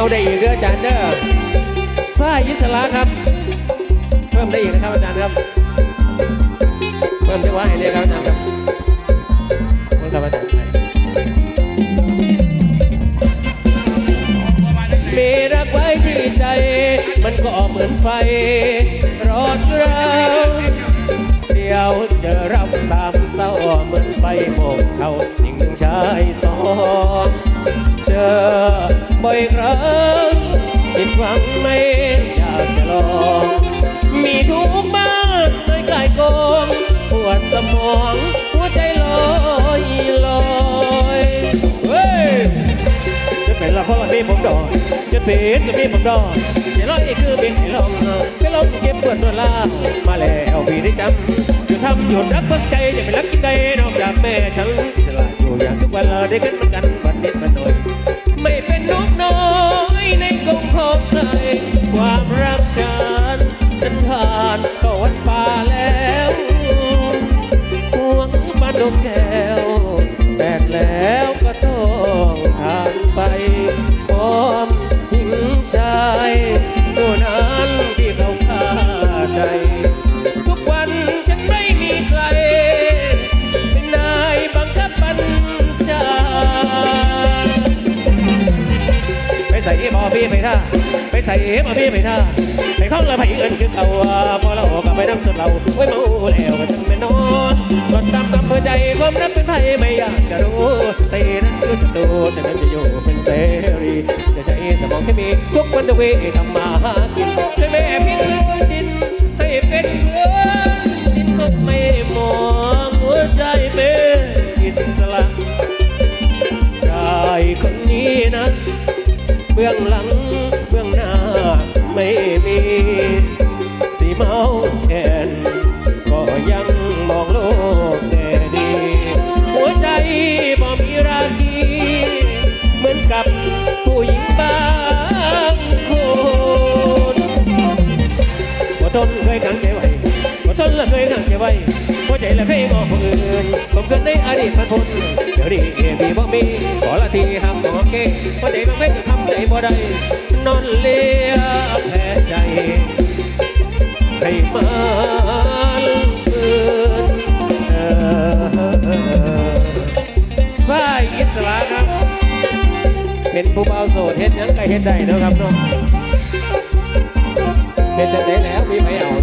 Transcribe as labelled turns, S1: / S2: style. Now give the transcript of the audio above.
S1: เอาได้อีกเด้ออาจารย์เด้อสายอิสระครับ เพิ่มได้อีกนะครับอาจารย์ครับ เพิ่มจังหวะให้เลยครับอาจารย์ครับเพิ่มครับอาจารย์มีรักไว้ที่ใจ มันก็เหมือนไฟร้อนเราเดียวเจอเราสามเศร้าเหมือนไฟโมกเขา บ่อยครั้งผิดหวังไม่อยากจะลองมีทุกข์มากเลยกายกองปวดสมองหัวใจลอยลอยเฮ้ยจะเป็นละเพราะว่ามีผมดอกจะเป็นก็มีผมดอกอย่าร้อยคือเป็นให้ลองไปลองเก็บปวดตัวลามาแล้วพี่ได้จำอยู่ทำหยุดรักเพิ่ใจจะเป็นรักที่ใดนอกจากแม่ฉันสละอยู่อย่างทุกวันเราได้กัน กรงของใครความรักฉันฉันผ่านก็วันป่าแล้วห่วงปานดงแก้ พี่ไปท่าไปใส่เอพี่ไปท่าไปข้องละไปเอินคือเขาพอเรากลับไปน้ำสุดเราไว้เมาแล้วก็จังไม่นอนกดตามตามหัวใจความรักเป็นไพ่ไม่อยากจะรู้แต่นั้นคือจะตูจะนั้นจะอยู่เป็นเสรีจะใช้สมองที่มีทุกวันตะเวทำมาหากินช่วยแม่พี่ องหลังเบื้องหน้าไม่มีสีเมาส์แอนก็ยังมองโลกแง่ดี หัวใจบ่มีราคีเหมือนกับผู้หญิงบางคนว่ทนเคยขังใจไว้ว่ทนละเคยขังใจไว้ หัวใจละเคยงอกผู้อื่นผมเกิดในอดีตมันพ้นเดี๋ยวนี้มีบ่มีขอละทีห้ามบอกเก่งว่าใจบางเม็ดก็ทำใจบ่ได้นอนเลียแพ้ใจ ให้มันคืนเออสายอิสระครับ เป็นผู้เบาโสดเฮ็ดยังก็เฮ็ดได้นะครับเนาะเฮ็ดจังไดแล้วมีไปเอา